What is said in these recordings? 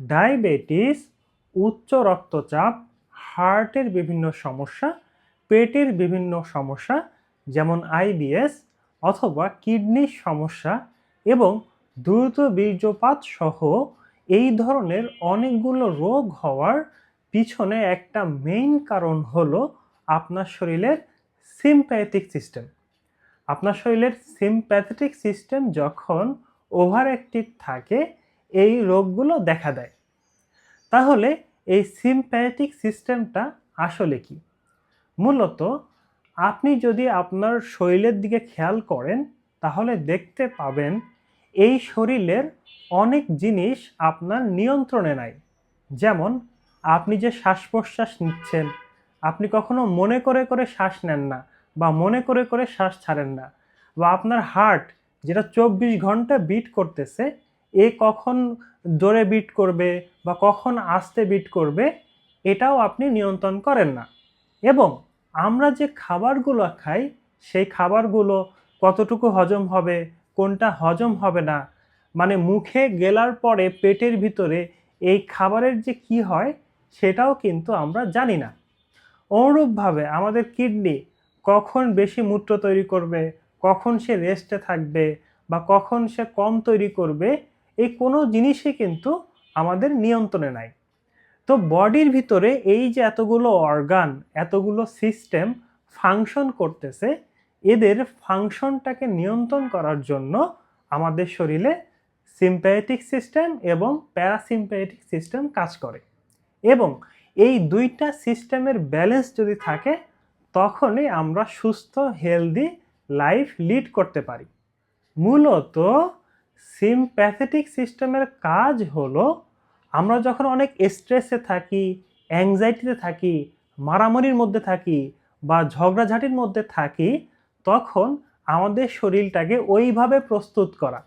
Diabetes, উচ্চ রক্তচাপ, হার্টের বিভিন্ন সমস্যা, পেটের বিভিন্ন সমস্যা, যেমন আইবিএস অথবা কিডনির সমস্যা এবং দ্রুত বীর্যপাত সহ এই ধরনের অনেকগুলো রোগ হওয়ার পিছনে একটা মেইন কারণ হলো আপনার শরীরের সিম্প্যাথিক সিস্টেম আপনার শরীরের সিম্প্যাথেটিক সিস্টেম যখন ওভার অ্যাক্টিভ থাকে এই রোগগুলো দেখা দেয়। তাহলে এই সিম্প্যাথেটিক সিস্টেমটা আসলে কি? মূলত আপনি যদি আপনার শরীরের দিকে খেয়াল করেন, তাহলে দেখতে পাবেন এই শরীরের অনেক জিনিস আপনার নিয়ন্ত্রণে নাই। যেমন আপনি যে শ্বাস প্রশ্বাস নিচ্ছেন, আপনি কখনো মনে করে করে শ্বাস নেন না বা মনে করে করে শ্বাস ছাড়েন না বা আপনার হার্ট যেটা চব্বিশ ঘণ্টা বিট করতেছে এ কখন জোরে বিট করবে বা কখন আস্তে বিট করবে, এটাও আপনি নিয়ন্ত্রণ করেন না। এবং আমরা যে খাবারগুলো খাই, সেই খাবারগুলো কতটুকু হজম হবে, কোনটা হজম হবে না মানে মুখে গেলার পরে পেটের ভিতরে এই খাবারের যে কি হয়, সেটাও কিন্তু আমরা জানি না। অনুরূপভাবে আমাদের কিডনি কখন বেশি মূত্র তৈরি করবে, কখন সে রেস্টে থাকবে বা কখন সে কম তৈরি করবে এই কোনো জিনিসই কিন্তু আমাদের নিয়ন্ত্রণে নাই। তো বডির ভিতরে এই যে এতগুলো অর্গান, এতগুলো সিস্টেম ফাংশন করতেছে, এদের ফাংশনটাকে নিয়ন্ত্রণ করার জন্য আমাদের শরীরে সিম্প্যাথিক সিস্টেম এবং প্যারাসিম্প্যাথিক সিস্টেম কাজ করে। এবং এই দুইটা সিস্টেমের ব্যালেন্স যদি থাকে, তখনই আমরা সুস্থ, হেলদি লাইফ লিড করতে পারি। মূলত সিম্প্যাথেটিক সিস্টেমের কাজ হলো আমরা যখন অনেক স্ট্রেসে থাকি অ্যাংজাইটিতে থাকি, মারামারির মধ্যে থাকি বা ঝগড়াঝাটির মধ্যে থাকি, তখন আমাদের শরীরটাকে ওইভাবে প্রস্তুত করা।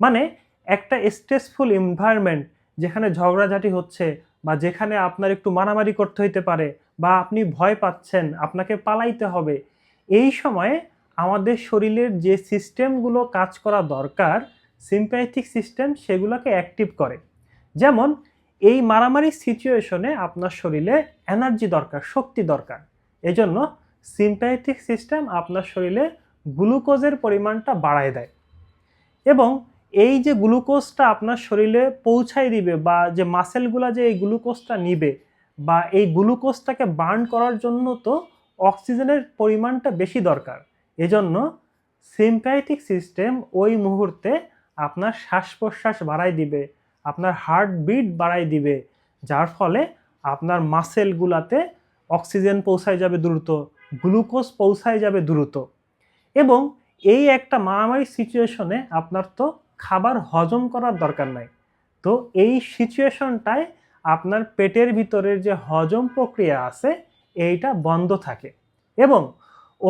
মানে একটা স্ট্রেসফুল এনভায়রনমেন্ট যেখানে ঝগড়াঝাটি হচ্ছে বা যেখানে আপনার একটু মারামারি করতে হইতে পারে বা আপনি ভয় পাচ্ছেন, আপনাকে পালাইতে হবে, এই সময়ে আমাদের শরীরের যে সিস্টেমগুলো কাজ করা দরকার সিম্প্যাথিক সিস্টেম সেগুলোকে অ্যাক্টিভ করে। যেমন, এই মারামারি সিচুয়েশনে আপনার শরীরে এনার্জি দরকার, শক্তি দরকার। এজন্য সিম্প্যাথিক সিস্টেম আপনার শরীরে গ্লুকোজের পরিমাণটা বাড়ায় দেয়। এবং এই যে গ্লুকোজটা আপনার শরীরে পৌঁছাই দিবে বা যে মাসেলগুলো যে এই গ্লুকোজটা নিবে বা এই গ্লুকোজটাকে বার্ন করার জন্য তো অক্সিজেনের পরিমাণটা বেশি দরকার। এজন্য সিম্প্যাথিক সিস্টেম ওই মুহূর্তে আপনার শ্বাস প্রশ্বাস বাড়াই দিবে, আপনার হার্ট বিট বাড়াই দিবে, যার ফলে আপনার মাসেলগুলাতে অক্সিজেন পৌঁছায় যাবে দ্রুত গ্লুকোজ পৌঁছায় যাবে দ্রুত। এবং এই একটা মারামারি সিচুয়েশনে আপনার তো খাবার হজম করার দরকার নাই। তো এই সিচুয়েশনটায় আপনার পেটের ভিতরের যে হজম প্রক্রিয়া আছে, এইটা বন্ধ থাকে। এবং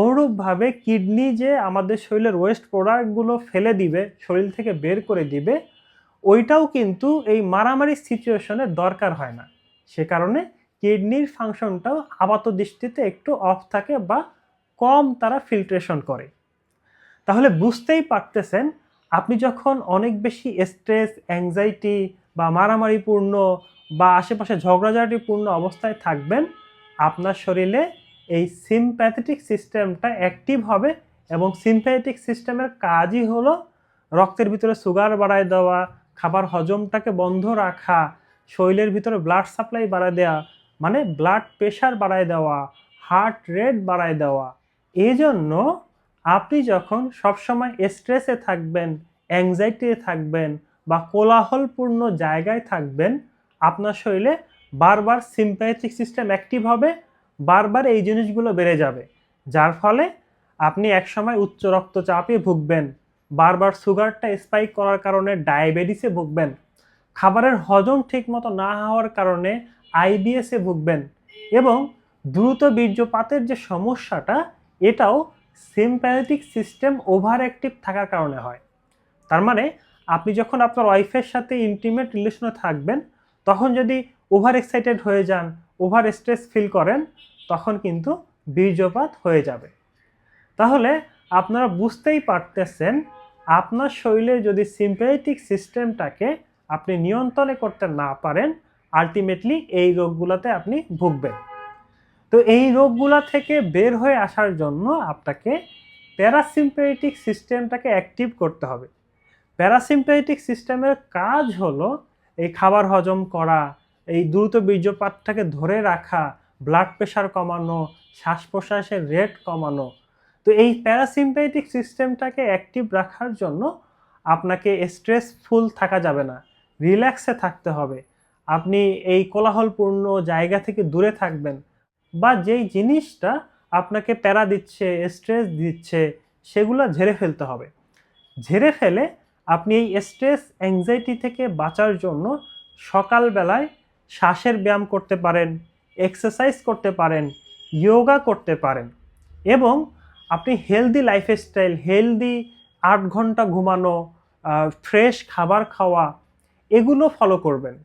অনুরূপভাবে কিডনি যে আমাদের শরীরের ওয়েস্ট প্রোডাক্টগুলো ফেলে দিবে, শরীর থেকে বের করে দিবে, ওইটাও কিন্তু এই মারামারি সিচুয়েশনে দরকার হয় না। সে কারণে কিডনির ফাংশনটাও আপাত দৃষ্টিতে একটু অফ থাকে বা কম তারা ফিল্ট্রেশন করে। তাহলে বুঝতেই পারতেছেন, আপনি যখন অনেক বেশি স্ট্রেস অ্যাংজাইটি বা মারামারিপূর্ণ বা আশেপাশে ঝগড়াঝাটিপূর্ণ অবস্থায় থাকবেন, আপনার শরীরে এই সিম্প্যাথেটিক সিস্টেমটা অ্যাক্টিভ হবে এবং সিম্প্যাথেটিক সিস্টেমের কাজই হলো রক্তের ভিতরে সুগার বাড়ায় দেওয়া, খাবার হজমটাকে বন্ধ রাখা, শরীরের ভিতরে ব্লাড সাপ্লাই বাড়ায় দেওয়া মানে ব্লাড প্রেশার বাড়ায় দেওয়া হার্ট রেট বাড়ায় দেওয়া। এই জন্য আপনি যখন সবসময় স্ট্রেসে থাকবেন অ্যাংজাইটিতে থাকবেন বা কোলাহলপূর্ণ জায়গায় থাকবেন, আপনার শরীরে বারবার সিম্প্যাথিক সিস্টেম অ্যাক্টিভ হবে বারবার এই জিনিসগুলো বেড়ে যাবে, যার ফলে আপনি একসময় উচ্চ রক্তচাপে ভুগবেন, বারবার সুগারটা স্পাইক করার কারণে ডায়াবেটিসে ভুগবেন, খাবারের হজম ঠিকমতো না হওয়ার কারণে আইবিএসে ভুগবেন এবং দ্রুত বীর্যপাতের যে সমস্যাটা, এটাও সিম্প্যাথেটিক সিস্টেম ওভার অ্যাক্টিভ থাকার কারণে হয়। তার মানে আপনি যখন আপনার ওয়াইফের সাথে ইন্টিমেট রিলেশনে থাকবেন, তখন যদি ওভার এক্সাইটেড হয়ে যান ওভার স্ট্রেস ফিল করেন, তখন কিন্তু বীর্যপাত হয়ে যাবে। তাহলে আপনারা বুঝতেই পারতেছেন, আপনার শরীরে যদি সিম্পেটিক সিস্টেমটাকে আপনি নিয়ন্ত্রণে করতে না পারেন আলটিমেটলি এই রোগগুলোতে আপনি ভুগবেন। তো এই রোগগুলা থেকে বের হয়ে আসার জন্য আপনাকে প্যারাসিম্পেটিক সিস্টেমটাকে অ্যাক্টিভ করতে হবে। প্যারাসিম্পেটিক সিস্টেমের কাজ হলো এই খাবার হজম করা এই দ্রুত বীর্যপাতটাকে ধরে রাখা ব্লাড প্রেশার কমানো শ্বাস প্রশ্বাসের রেট কমানো। তো এই প্যারাসিম্পেটিক সিস্টেমটাকে অ্যাক্টিভ রাখার জন্য আপনাকে স্ট্রেসফুল থাকা যাবে না রিল্যাক্সে থাকতে হবে। আপনি এই কোলাহলপূর্ণ জায়গা থেকে দূরে থাকবেন বা যেই জিনিসটা আপনাকে প্যারা দিচ্ছে স্ট্রেস দিচ্ছে, সেগুলো ঝেড়ে ফেলতে হবে। ঝেড়ে ফেলে আপনি এই স্ট্রেস অ্যাংজাইটি থেকে বাঁচার জন্য সকালবেলায় শ্বাসের ব্যায়াম করতে পারেন এক্সারসাইজ করতে পারেন যোগা করতে পারেন এবং আপনি হেলদি লাইফস্টাইল হেলদি আট ঘণ্টা ঘুমানো ফ্রেশ খাবার খাওয়া এগুলো ফলো করবেন।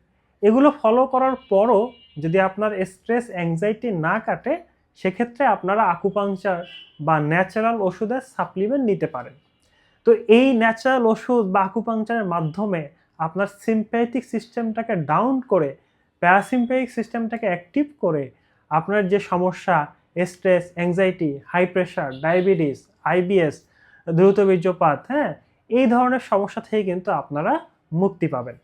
এগুলো ফলো করার পরও যদি আপনার স্ট্রেস অ্যাংজাইটি না কাটে, সেক্ষেত্রে আপনারা আকুপাংচার বা ন্যাচারাল ওষুধের সাপ্লিমেন্ট নিতে পারেন। তো এই ন্যাচারাল ওষুধ বা আকুপাংচারের মাধ্যমে আপনার সিম্প্যাথিক সিস্টেমটাকে ডাউন করে প্যারাসিম্প্যাথিক সিস্টেমটাকে অ্যাক্টিভ করে আপনার যে সমস্যা, stress anxiety high pressure diabetes IBS দ্রুত বীর্যপাত হ্যাঁ এই ধরনের সমস্যা থেকে কিন্তু আপনারা মুক্তি পাবেন।